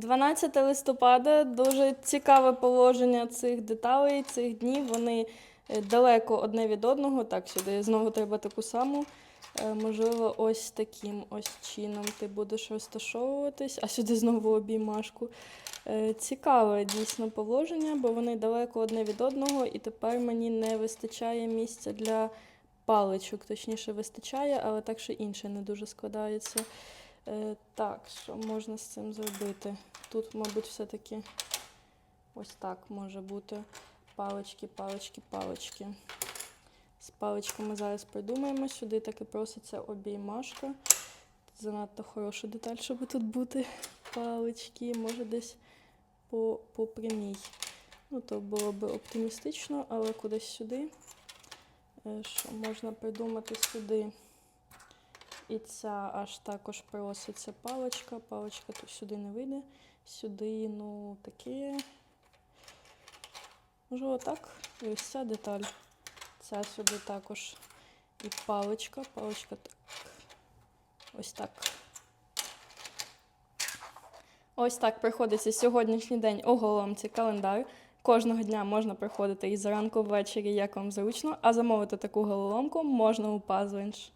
12 листопада дуже цікаве положення цих деталей, цих днів. Вони е, далеко одне від одного. Так, сюди знову треба таку саму. Е, Можливо, ось таким ось чином ти будеш розташовуватись, а сюди знову обіймашку. Е, Цікаве дійсно положення, бо вони далеко одне від одного, і тепер мені не вистачає місця для паличок. Точніше, вистачає, але так що інше не дуже складається. Е, так, що можна з цим зробити? Тут, мабуть, все-таки ось так може бути. Палички, палички, палички. З паличками зараз придумаємо. Сюди таки проситься обіймашка. Занадто хороша деталь, щоб тут бути. Палички, може десь по, по прямій. Ну, то було б оптимістично, але кудись сюди. Е, Що можна придумати сюди? І ця аж також проситься паличка. Паличка тут сюди не вийде. Сюди, ну, таке. Може, отак. І ось ця деталь. Ця сюди також. І паличка. Паличка так. Ось так. Ось так приходиться сьогоднішній день у головці календар. Кожного дня можна приходити і зранку ввечері, як вам зручно, а замовити таку головоломку можна у Puzzlinch.